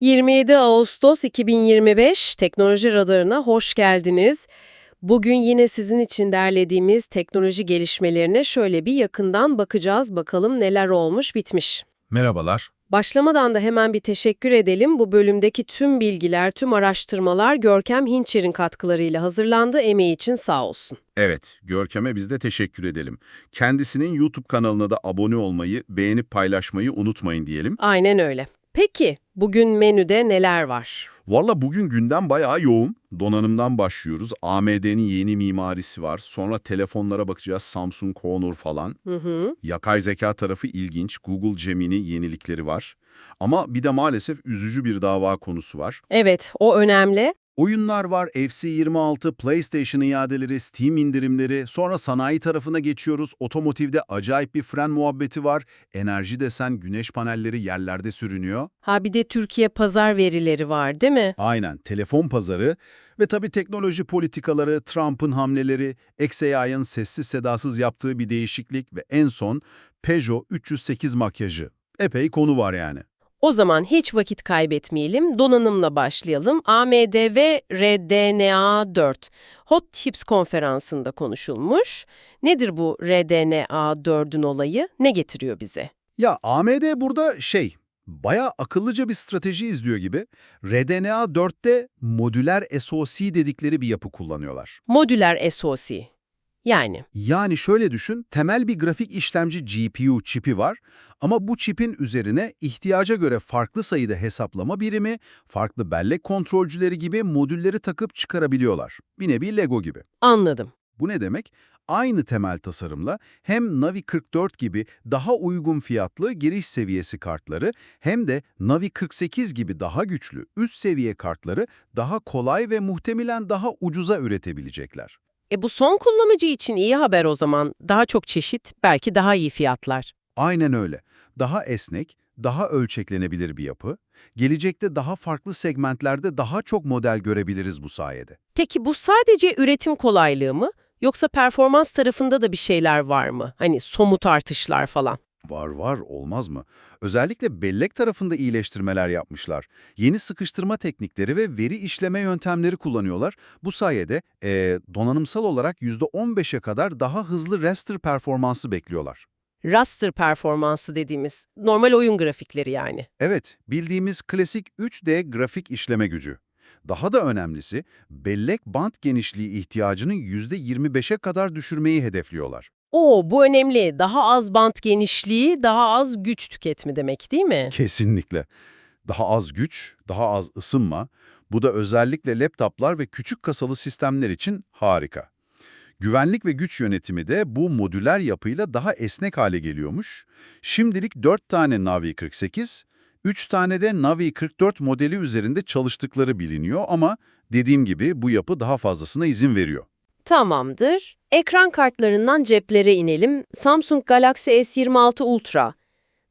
27 Ağustos 2025 Teknoloji Radarı'na hoş geldiniz. Bugün yine sizin için derlediğimiz teknoloji gelişmelerine şöyle bir yakından bakacağız. Bakalım neler olmuş bitmiş. Merhabalar. Başlamadan da hemen bir teşekkür edelim. Bu bölümdeki tüm bilgiler, tüm araştırmalar Görkem Hinçer'in katkılarıyla hazırlandı. Emeği için sağ olsun. Evet, Görkem'e biz de teşekkür edelim. Kendisinin YouTube kanalına da abone olmayı, beğenip paylaşmayı unutmayın diyelim. Aynen öyle. Peki, bugün menüde neler var? Valla bugün gündem bayağı yoğun. Donanımdan başlıyoruz. AMD'nin yeni mimarisi var. Sonra telefonlara bakacağız. Samsung Honor falan. Hı hı. Yapay zeka tarafı ilginç. Google Gemini yenilikleri var. Ama bir de maalesef üzücü bir dava konusu var. Evet, o önemli. Oyunlar var, FC26, PlayStation iadeleri, Steam indirimleri, sonra sanayi tarafına geçiyoruz. Otomotivde acayip bir fren muhabbeti var. Enerji desen güneş panelleri yerlerde sürünüyor. Ha bir de Türkiye pazar verileri var değil mi? Aynen, telefon pazarı ve tabii teknoloji politikaları, Trump'ın hamleleri, XAI'ın sessiz sedasız yaptığı bir değişiklik ve en son Peugeot 308 makyajı. Epey konu var yani. O zaman hiç vakit kaybetmeyelim, donanımla başlayalım. AMD ve RDNA 4 Hot Tips konferansında konuşulmuş. Nedir bu RDNA 4'ün olayı? Ne getiriyor bize? Ya AMD burada şey, bayağı akıllıca bir strateji izliyor gibi. RDNA 4'te modüler SoC dedikleri bir yapı kullanıyorlar. Modüler SoC. Yani Yani şöyle düşün, temel bir grafik işlemci GPU çipi var ama bu çipin üzerine ihtiyaca göre farklı sayıda hesaplama birimi, farklı bellek kontrolcüleri gibi modülleri takıp çıkarabiliyorlar. Bir nevi Lego gibi. anladım. Bu ne demek? Aynı temel tasarımla hem Navi 44 gibi daha uygun fiyatlı giriş seviyesi kartları hem de Navi 48 gibi daha güçlü üst seviye kartları daha kolay ve muhtemelen daha ucuza üretebilecekler. E bu son kullanıcı için iyi haber o zaman. Daha çok çeşit, belki daha iyi fiyatlar. Aynen öyle. Daha esnek, daha ölçeklenebilir bir yapı. Gelecekte daha farklı segmentlerde daha çok model görebiliriz bu sayede. Peki bu sadece üretim kolaylığı mı? Yoksa performans tarafında da bir şeyler var mı? Hani somut artışlar falan. Var var olmaz mı? Özellikle bellek tarafında iyileştirmeler yapmışlar. Yeni sıkıştırma teknikleri ve veri işleme yöntemleri kullanıyorlar. Bu sayede eee, donanımsal olarak %15'e kadar daha hızlı raster performansı bekliyorlar. Raster performansı dediğimiz normal oyun grafikleri yani. Evet, bildiğimiz klasik 3D grafik işleme gücü. Daha da önemlisi, bellek bant genişliği ihtiyacını %25'e kadar düşürmeyi hedefliyorlar. Oo bu önemli. Daha az bant genişliği, daha az güç tüketimi demek değil mi? Kesinlikle. Daha az güç, daha az ısınma. Bu da özellikle laptoplar ve küçük kasalı sistemler için harika. Güvenlik ve güç yönetimi de bu modüler yapıyla daha esnek hale geliyormuş. Şimdilik 4 tane Navi 48, 3 tane de Navi 44 modeli üzerinde çalıştıkları biliniyor ama dediğim gibi bu yapı daha fazlasına izin veriyor. Tamamdır. Ekran kartlarından ceplere inelim. Samsung Galaxy S26 Ultra.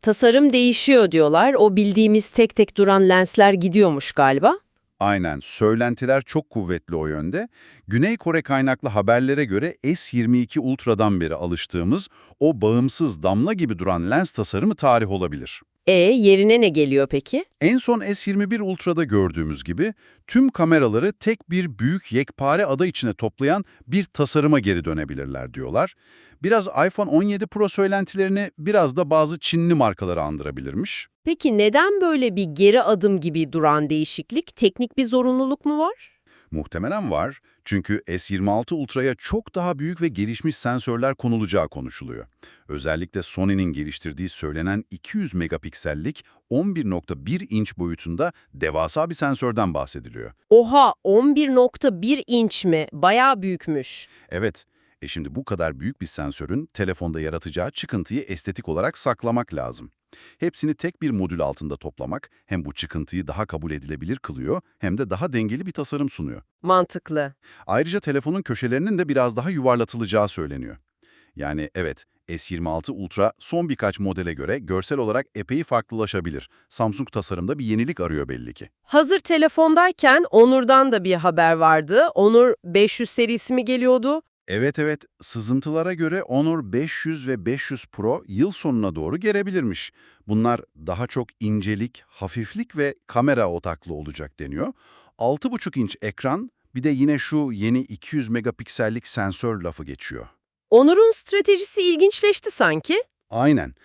Tasarım değişiyor diyorlar. O bildiğimiz tek tek duran lensler gidiyormuş galiba. Aynen, söylentiler çok kuvvetli o yönde. Güney Kore kaynaklı haberlere göre S22 Ultra'dan beri alıştığımız o bağımsız damla gibi duran lens tasarımı tarih olabilir. E yerine ne geliyor peki? En son S21 Ultra'da gördüğümüz gibi tüm kameraları tek bir büyük yekpare ada içine toplayan bir tasarıma geri dönebilirler diyorlar. Biraz iPhone 17 Pro söylentilerini biraz da bazı Çinli markaları andırabilirmiş. Peki neden böyle bir geri adım gibi duran değişiklik? Teknik bir zorunluluk mu var? Muhtemelen var çünkü S26 Ultra'ya çok daha büyük ve gelişmiş sensörler konulacağı konuşuluyor. Özellikle Sony'nin geliştirdiği söylenen 200 megapiksellik 11.1 inç boyutunda devasa bir sensörden bahsediliyor. Oha 11.1 inç mi? Bayağı büyükmüş. Evet, e şimdi bu kadar büyük bir sensörün telefonda yaratacağı çıkıntıyı estetik olarak saklamak lazım. Hepsini tek bir modül altında toplamak hem bu çıkıntıyı daha kabul edilebilir kılıyor hem de daha dengeli bir tasarım sunuyor. Mantıklı. Ayrıca telefonun köşelerinin de biraz daha yuvarlatılacağı söyleniyor. Yani evet, S26 Ultra son birkaç modele göre görsel olarak epey farklılaşabilir. Samsung tasarımda bir yenilik arıyor belli ki. Hazır telefondayken Onur'dan da bir haber vardı. Onur 500 serisi mi geliyordu? Evet evet, sızıntılara göre Honor 500 ve 500 Pro yıl sonuna doğru gelebilirmiş. Bunlar daha çok incelik, hafiflik ve kamera odaklı olacak deniyor. 6,5 inç ekran, bir de yine şu yeni 200 megapiksellik sensör lafı geçiyor. Onur'un stratejisi ilginçleşti sanki. Aynen.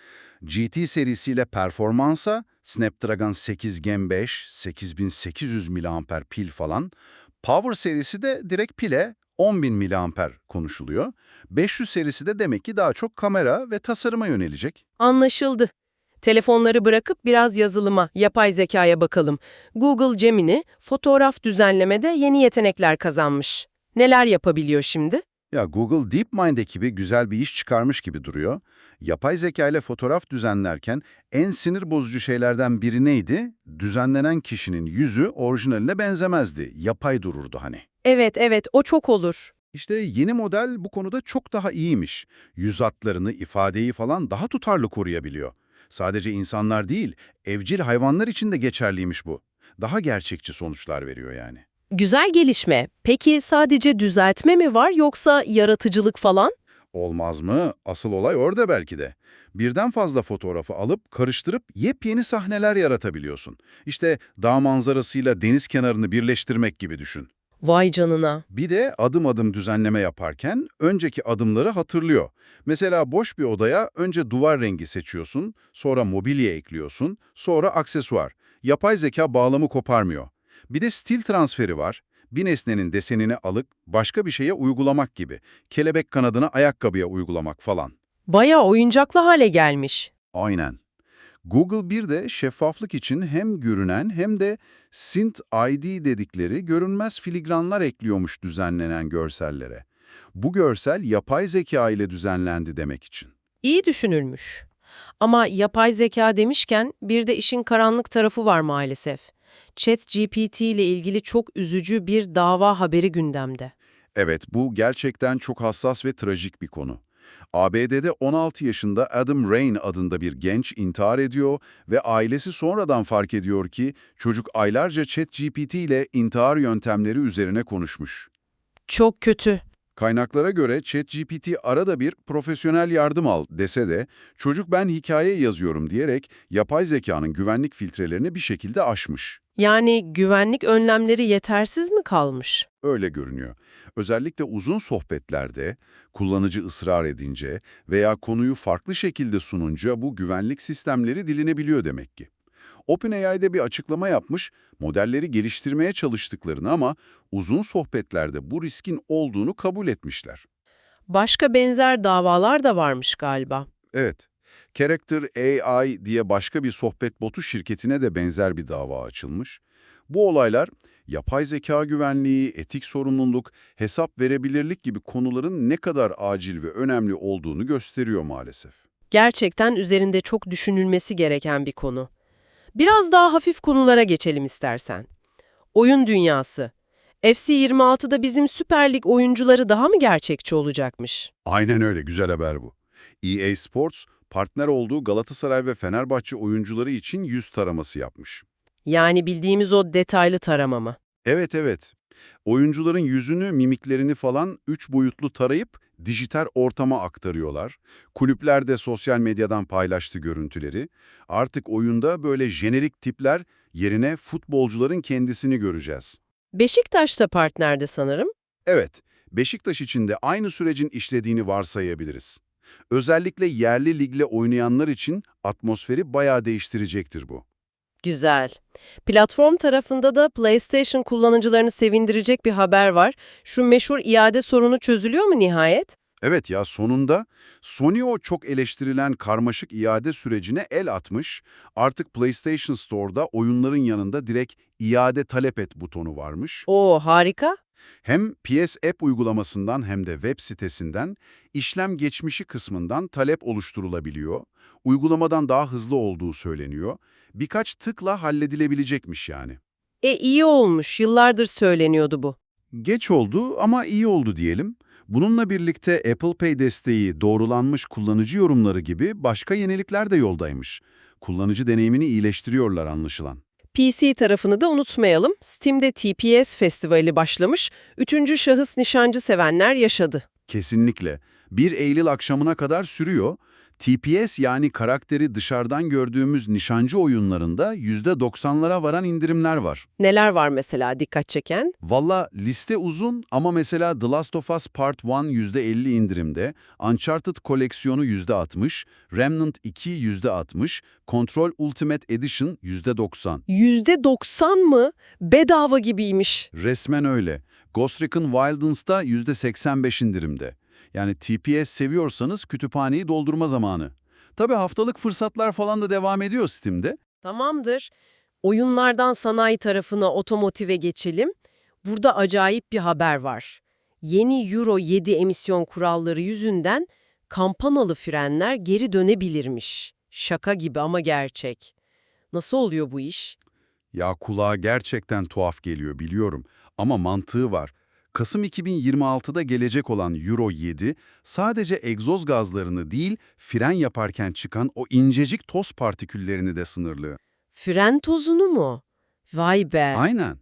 GT serisiyle performansa Snapdragon 8 Gen 5, 8800 mAh pil falan. Power serisi de direkt pile 10.000 mAh konuşuluyor. 500 serisi de demek ki daha çok kamera ve tasarıma yönelecek. Anlaşıldı. Telefonları bırakıp biraz yazılıma, yapay zekaya bakalım. Google Gemini fotoğraf düzenlemede yeni yetenekler kazanmış. Neler yapabiliyor şimdi? Ya Google DeepMind ekibi güzel bir iş çıkarmış gibi duruyor. Yapay zeka ile fotoğraf düzenlerken en sinir bozucu şeylerden biri neydi? Düzenlenen kişinin yüzü orijinaline benzemezdi. Yapay dururdu hani. Evet, evet, o çok olur. İşte yeni model bu konuda çok daha iyiymiş. Yüz hatlarını, ifadeyi falan daha tutarlı koruyabiliyor. Sadece insanlar değil, evcil hayvanlar için de geçerliymiş bu. Daha gerçekçi sonuçlar veriyor yani. Güzel gelişme. Peki sadece düzeltme mi var yoksa yaratıcılık falan? Olmaz mı? Asıl olay orada belki de. Birden fazla fotoğrafı alıp karıştırıp yepyeni sahneler yaratabiliyorsun. İşte dağ manzarasıyla deniz kenarını birleştirmek gibi düşün. Vay canına. Bir de adım adım düzenleme yaparken önceki adımları hatırlıyor. Mesela boş bir odaya önce duvar rengi seçiyorsun, sonra mobilya ekliyorsun, sonra aksesuar. Yapay zeka bağlamı koparmıyor. Bir de stil transferi var. Bir nesnenin desenini alıp başka bir şeye uygulamak gibi. Kelebek kanadını ayakkabıya uygulamak falan. Bayağı oyuncaklı hale gelmiş. Aynen. Google bir de şeffaflık için hem görünen hem de Synth ID dedikleri görünmez filigranlar ekliyormuş düzenlenen görsellere. Bu görsel yapay zeka ile düzenlendi demek için. İyi düşünülmüş. Ama yapay zeka demişken bir de işin karanlık tarafı var maalesef. ChatGPT ile ilgili çok üzücü bir dava haberi gündemde. Evet, bu gerçekten çok hassas ve trajik bir konu. ABD'de 16 yaşında Adam Rain adında bir genç intihar ediyor ve ailesi sonradan fark ediyor ki çocuk aylarca ChatGPT ile intihar yöntemleri üzerine konuşmuş. Çok kötü. Kaynaklara göre ChatGPT arada bir profesyonel yardım al dese de çocuk ben hikaye yazıyorum diyerek yapay zekanın güvenlik filtrelerini bir şekilde aşmış. Yani güvenlik önlemleri yetersiz mi kalmış? Öyle görünüyor. Özellikle uzun sohbetlerde, kullanıcı ısrar edince veya konuyu farklı şekilde sununca bu güvenlik sistemleri dilinebiliyor demek ki. OpenAI'de bir açıklama yapmış, modelleri geliştirmeye çalıştıklarını ama uzun sohbetlerde bu riskin olduğunu kabul etmişler. Başka benzer davalar da varmış galiba. Evet, Character AI diye başka bir sohbet botu şirketine de benzer bir dava açılmış. Bu olaylar yapay zeka güvenliği, etik sorumluluk, hesap verebilirlik gibi konuların ne kadar acil ve önemli olduğunu gösteriyor maalesef. Gerçekten üzerinde çok düşünülmesi gereken bir konu. Biraz daha hafif konulara geçelim istersen. Oyun dünyası. FC26'da bizim Süper Lig oyuncuları daha mı gerçekçi olacakmış? Aynen öyle, güzel haber bu. EA Sports, partner olduğu Galatasaray ve Fenerbahçe oyuncuları için yüz taraması yapmış. Yani bildiğimiz o detaylı tarama mı? Evet evet. Oyuncuların yüzünü, mimiklerini falan üç boyutlu tarayıp dijital ortama aktarıyorlar. Kulüpler de sosyal medyadan paylaştı görüntüleri. Artık oyunda böyle jenerik tipler yerine futbolcuların kendisini göreceğiz. Beşiktaş da partnerde sanırım. Evet, Beşiktaş için de aynı sürecin işlediğini varsayabiliriz. Özellikle yerli ligle oynayanlar için atmosferi bayağı değiştirecektir bu. Güzel. Platform tarafında da PlayStation kullanıcılarını sevindirecek bir haber var. Şu meşhur iade sorunu çözülüyor mu nihayet? Evet ya sonunda Sony o çok eleştirilen karmaşık iade sürecine el atmış. Artık PlayStation Store'da oyunların yanında direkt iade talep et butonu varmış. Oo harika. Hem PS App uygulamasından hem de web sitesinden işlem geçmişi kısmından talep oluşturulabiliyor. Uygulamadan daha hızlı olduğu söyleniyor. Birkaç tıkla halledilebilecekmiş yani. E iyi olmuş. Yıllardır söyleniyordu bu. Geç oldu ama iyi oldu diyelim. Bununla birlikte Apple Pay desteği, doğrulanmış kullanıcı yorumları gibi başka yenilikler de yoldaymış. Kullanıcı deneyimini iyileştiriyorlar anlaşılan. PC tarafını da unutmayalım. Steam'de TPS Festivali başlamış. Üçüncü şahıs nişancı sevenler yaşadı. Kesinlikle. 1 Eylül akşamına kadar sürüyor. TPS yani karakteri dışarıdan gördüğümüz nişancı oyunlarında %90'lara varan indirimler var. Neler var mesela dikkat çeken? Valla liste uzun ama mesela The Last of Us Part 1 %50 indirimde, Uncharted koleksiyonu %60, Remnant 2 %60, Control Ultimate Edition %90. %90 mı? Bedava gibiymiş. Resmen öyle. Ghost Recon Wildlands'da %85 indirimde. Yani TPS seviyorsanız kütüphaneyi doldurma zamanı. Tabi haftalık fırsatlar falan da devam ediyor Steam'de. Tamamdır. Oyunlardan sanayi tarafına otomotive geçelim. Burada acayip bir haber var. Yeni Euro 7 emisyon kuralları yüzünden kampanalı frenler geri dönebilirmiş. Şaka gibi ama gerçek. Nasıl oluyor bu iş? Ya kulağa gerçekten tuhaf geliyor biliyorum ama mantığı var. Kasım 2026'da gelecek olan Euro 7 sadece egzoz gazlarını değil fren yaparken çıkan o incecik toz partiküllerini de sınırlı. Fren tozunu mu? Vay be. Aynen.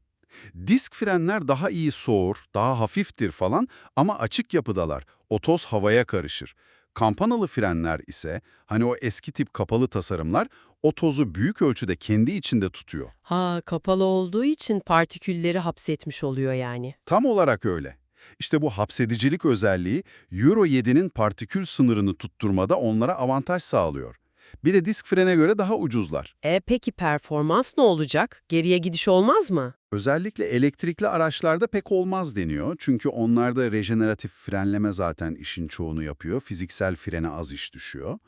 Disk frenler daha iyi soğur, daha hafiftir falan ama açık yapıdalar. O toz havaya karışır. Kampanalı frenler ise hani o eski tip kapalı tasarımlar o tozu büyük ölçüde kendi içinde tutuyor. Ha kapalı olduğu için partikülleri hapsetmiş oluyor yani. Tam olarak öyle. İşte bu hapsedicilik özelliği Euro 7'nin partikül sınırını tutturmada onlara avantaj sağlıyor. Bir de disk frene göre daha ucuzlar. E peki performans ne olacak? Geriye gidiş olmaz mı? Özellikle elektrikli araçlarda pek olmaz deniyor. Çünkü onlarda rejeneratif frenleme zaten işin çoğunu yapıyor. Fiziksel frene az iş düşüyor.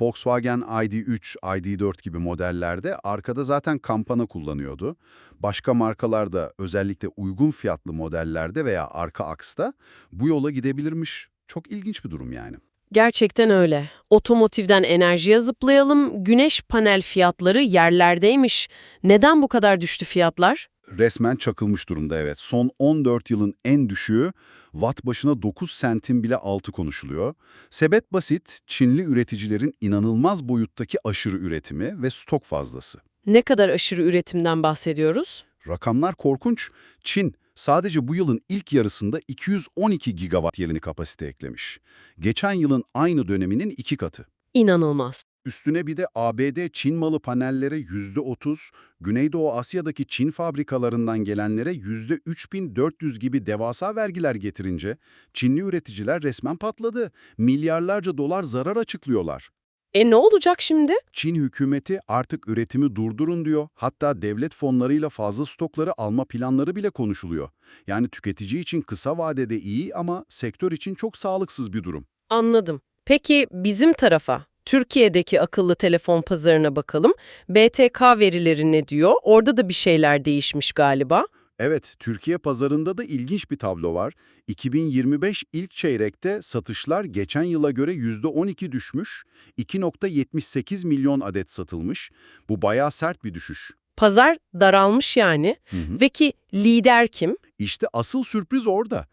Volkswagen ID3, ID4 gibi modellerde arkada zaten kampana kullanıyordu. Başka markalarda özellikle uygun fiyatlı modellerde veya arka aksta bu yola gidebilirmiş. Çok ilginç bir durum yani. Gerçekten öyle. Otomotivden enerjiye zıplayalım. Güneş panel fiyatları yerlerdeymiş. Neden bu kadar düştü fiyatlar? Resmen çakılmış durumda evet. Son 14 yılın en düşüğü watt başına 9 sentin bile altı konuşuluyor. Sebep basit, Çinli üreticilerin inanılmaz boyuttaki aşırı üretimi ve stok fazlası. Ne kadar aşırı üretimden bahsediyoruz? Rakamlar korkunç. Çin sadece bu yılın ilk yarısında 212 gigawatt yeni kapasite eklemiş. Geçen yılın aynı döneminin iki katı. İnanılmaz. Üstüne bir de ABD Çin malı panellere %30, Güneydoğu Asya'daki Çin fabrikalarından gelenlere %3400 gibi devasa vergiler getirince Çinli üreticiler resmen patladı. Milyarlarca dolar zarar açıklıyorlar. E ne olacak şimdi? Çin hükümeti artık üretimi durdurun diyor. Hatta devlet fonlarıyla fazla stokları alma planları bile konuşuluyor. Yani tüketici için kısa vadede iyi ama sektör için çok sağlıksız bir durum. Anladım. Peki bizim tarafa, Türkiye'deki akıllı telefon pazarına bakalım. BTK verileri ne diyor? Orada da bir şeyler değişmiş galiba. Evet, Türkiye pazarında da ilginç bir tablo var. 2025 ilk çeyrekte satışlar geçen yıla göre %12 düşmüş, 2.78 milyon adet satılmış. Bu bayağı sert bir düşüş. Pazar daralmış yani. Hı hı. Ve ki lider kim? İşte asıl sürpriz orada.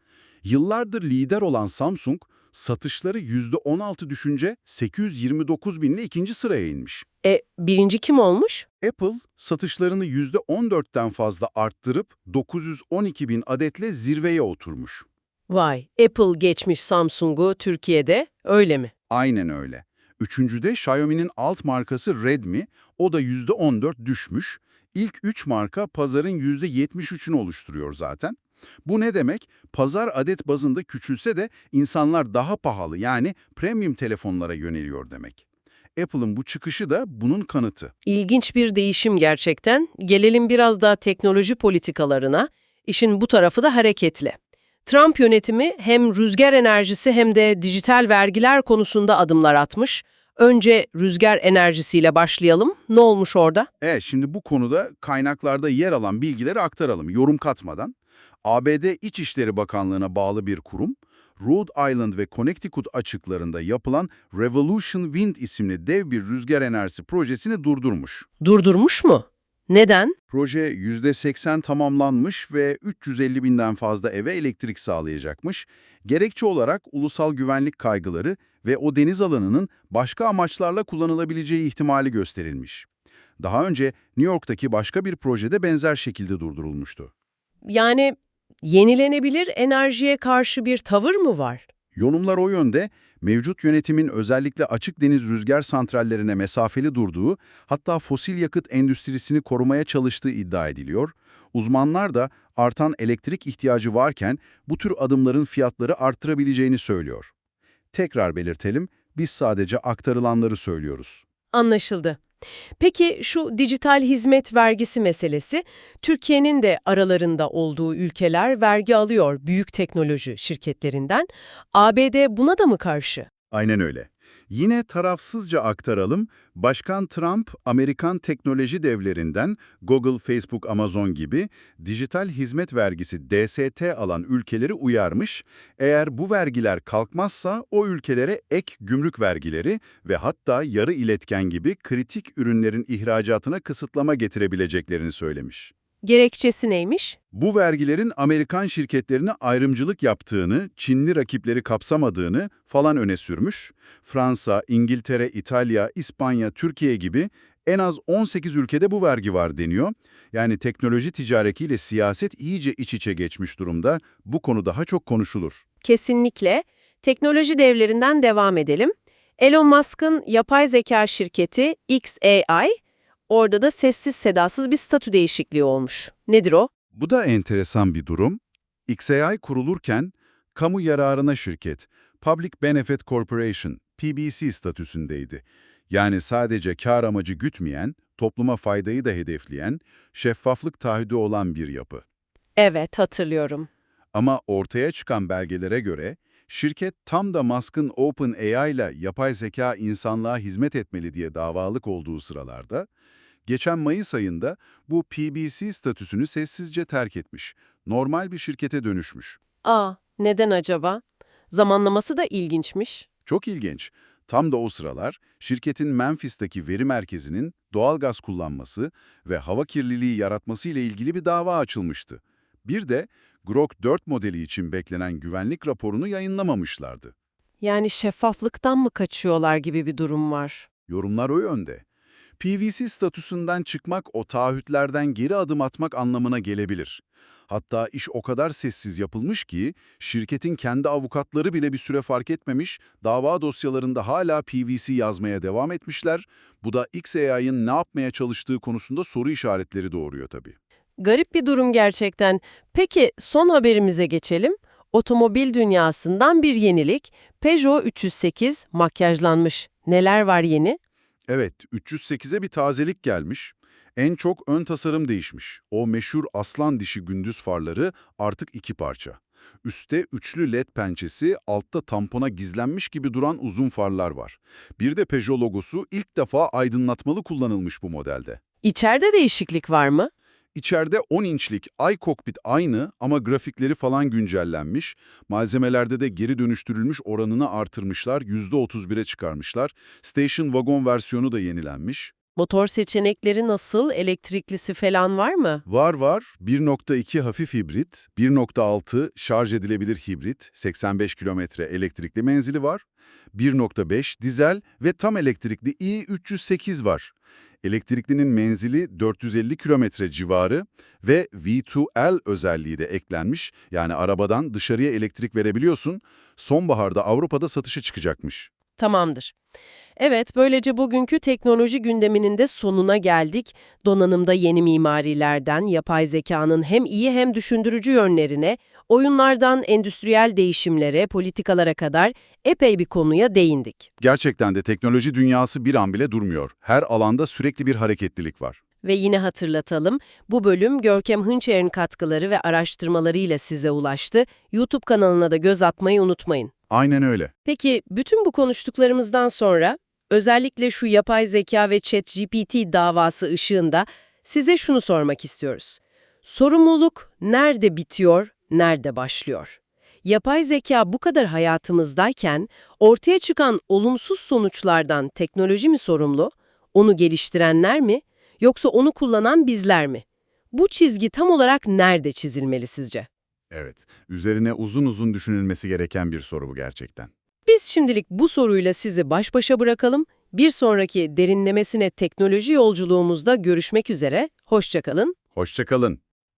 Yıllardır lider olan Samsung, satışları %16 düşünce 829 binle ikinci sıraya inmiş. E birinci kim olmuş? Apple, satışlarını %14'ten fazla arttırıp 912 bin adetle zirveye oturmuş. Vay, Apple geçmiş Samsung'u Türkiye'de, öyle mi? Aynen öyle. Üçüncüde Xiaomi'nin alt markası Redmi, o da %14 düşmüş. İlk üç marka pazarın %73'ünü oluşturuyor zaten. Bu ne demek? Pazar adet bazında küçülse de insanlar daha pahalı yani premium telefonlara yöneliyor demek. Apple'ın bu çıkışı da bunun kanıtı. İlginç bir değişim gerçekten. Gelelim biraz daha teknoloji politikalarına. İşin bu tarafı da hareketli. Trump yönetimi hem rüzgar enerjisi hem de dijital vergiler konusunda adımlar atmış. Önce rüzgar enerjisiyle başlayalım. Ne olmuş orada? Evet, şimdi bu konuda kaynaklarda yer alan bilgileri aktaralım, yorum katmadan. ABD İçişleri Bakanlığı'na bağlı bir kurum, Rhode Island ve Connecticut açıklarında yapılan Revolution Wind isimli dev bir rüzgar enerjisi projesini durdurmuş. Durdurmuş mu? Neden? Proje %80 tamamlanmış ve 350 binden fazla eve elektrik sağlayacakmış. Gerekçe olarak ulusal güvenlik kaygıları ve o deniz alanının başka amaçlarla kullanılabileceği ihtimali gösterilmiş. Daha önce New York'taki başka bir projede benzer şekilde durdurulmuştu. Yani yenilenebilir enerjiye karşı bir tavır mı var? Yorumlar o yönde, mevcut yönetimin özellikle açık deniz rüzgar santrallerine mesafeli durduğu, hatta fosil yakıt endüstrisini korumaya çalıştığı iddia ediliyor. Uzmanlar da artan elektrik ihtiyacı varken bu tür adımların fiyatları arttırabileceğini söylüyor. Tekrar belirtelim, biz sadece aktarılanları söylüyoruz. Anlaşıldı. Peki şu dijital hizmet vergisi meselesi, Türkiye'nin de aralarında olduğu ülkeler vergi alıyor büyük teknoloji şirketlerinden. ABD buna da mı karşı? Aynen öyle. Yine tarafsızca aktaralım, Başkan Trump, Amerikan teknoloji devlerinden Google, Facebook, Amazon gibi dijital hizmet vergisi DST alan ülkeleri uyarmış, eğer bu vergiler kalkmazsa o ülkelere ek gümrük vergileri ve hatta yarı iletken gibi kritik ürünlerin ihracatına kısıtlama getirebileceklerini söylemiş. Gerekçesi neymiş? Bu vergilerin Amerikan şirketlerine ayrımcılık yaptığını, Çinli rakipleri kapsamadığını falan öne sürmüş. Fransa, İngiltere, İtalya, İspanya, Türkiye gibi en az 18 ülkede bu vergi var deniyor. Yani teknoloji ticaretiyle siyaset iyice iç içe geçmiş durumda. Bu konu daha çok konuşulur. Kesinlikle. Teknoloji devlerinden devam edelim. Elon Musk'ın yapay zeka şirketi XAI, orada da sessiz sedasız bir statü değişikliği olmuş. Nedir o? Bu da enteresan bir durum. XAI kurulurken kamu yararına şirket, Public Benefit Corporation, PBC statüsündeydi. Yani sadece kar amacı gütmeyen, topluma faydayı da hedefleyen, şeffaflık taahhüdü olan bir yapı. Evet, hatırlıyorum. Ama ortaya çıkan belgelere göre şirket tam da Musk'ın OpenAI ile yapay zeka insanlığa hizmet etmeli diye davalık olduğu sıralarda, geçen Mayıs ayında bu PBC statüsünü sessizce terk etmiş, normal bir şirkete dönüşmüş. Aa, neden acaba? Zamanlaması da ilginçmiş. Çok ilginç. Tam da o sıralar şirketin Memphis'teki veri merkezinin doğal gaz kullanması ve hava kirliliği yaratması ile ilgili bir dava açılmıştı. Bir de Grok 4 modeli için beklenen güvenlik raporunu yayınlamamışlardı. Yani şeffaflıktan mı kaçıyorlar gibi bir durum var. Yorumlar o yönde. PVC statüsünden çıkmak o taahhütlerden geri adım atmak anlamına gelebilir. Hatta iş o kadar sessiz yapılmış ki şirketin kendi avukatları bile bir süre fark etmemiş, dava dosyalarında hala PVC yazmaya devam etmişler. Bu da XAI'ın ne yapmaya çalıştığı konusunda soru işaretleri doğuruyor tabii. Garip bir durum gerçekten. Peki son haberimize geçelim. Otomobil dünyasından bir yenilik. Peugeot 308 makyajlanmış. Neler var yeni? Evet, 308'e bir tazelik gelmiş. En çok ön tasarım değişmiş. O meşhur aslan dişi gündüz farları artık iki parça. Üste üçlü led pençesi, altta tampona gizlenmiş gibi duran uzun farlar var. Bir de Peugeot logosu ilk defa aydınlatmalı kullanılmış bu modelde. İçeride değişiklik var mı? İçeride 10 inçlik iCockpit aynı ama grafikleri falan güncellenmiş. Malzemelerde de geri dönüştürülmüş oranını artırmışlar, %31'e çıkarmışlar. Station Wagon versiyonu da yenilenmiş. Motor seçenekleri nasıl? Elektriklisi falan var mı? Var var. 1.2 hafif hibrit, 1.6 şarj edilebilir hibrit, 85 kilometre elektrikli menzili var. 1.5 dizel ve tam elektrikli i308 var. Elektriklinin menzili 450 kilometre civarı ve V2L özelliği de eklenmiş. Yani arabadan dışarıya elektrik verebiliyorsun. Sonbaharda Avrupa'da satışa çıkacakmış. Tamamdır. Evet, böylece bugünkü teknoloji gündeminin de sonuna geldik. Donanımda yeni mimarilerden, yapay zekanın hem iyi hem düşündürücü yönlerine, oyunlardan endüstriyel değişimlere, politikalara kadar epey bir konuya değindik. Gerçekten de teknoloji dünyası bir an bile durmuyor. Her alanda sürekli bir hareketlilik var. Ve yine hatırlatalım, bu bölüm Görkem Hınçer'in katkıları ve araştırmalarıyla size ulaştı. YouTube kanalına da göz atmayı unutmayın. Aynen öyle. Peki bütün bu konuştuklarımızdan sonra özellikle şu yapay zeka ve ChatGPT davası ışığında size şunu sormak istiyoruz. Sorumluluk nerede bitiyor, nerede başlıyor? Yapay zeka bu kadar hayatımızdayken ortaya çıkan olumsuz sonuçlardan teknoloji mi sorumlu, onu geliştirenler mi, yoksa onu kullanan bizler mi? Bu çizgi tam olarak nerede çizilmeli sizce? Evet, üzerine uzun uzun düşünülmesi gereken bir soru bu gerçekten. Biz şimdilik bu soruyla sizi baş başa bırakalım. Bir sonraki derinlemesine teknoloji yolculuğumuzda görüşmek üzere. Hoşçakalın. Hoşçakalın.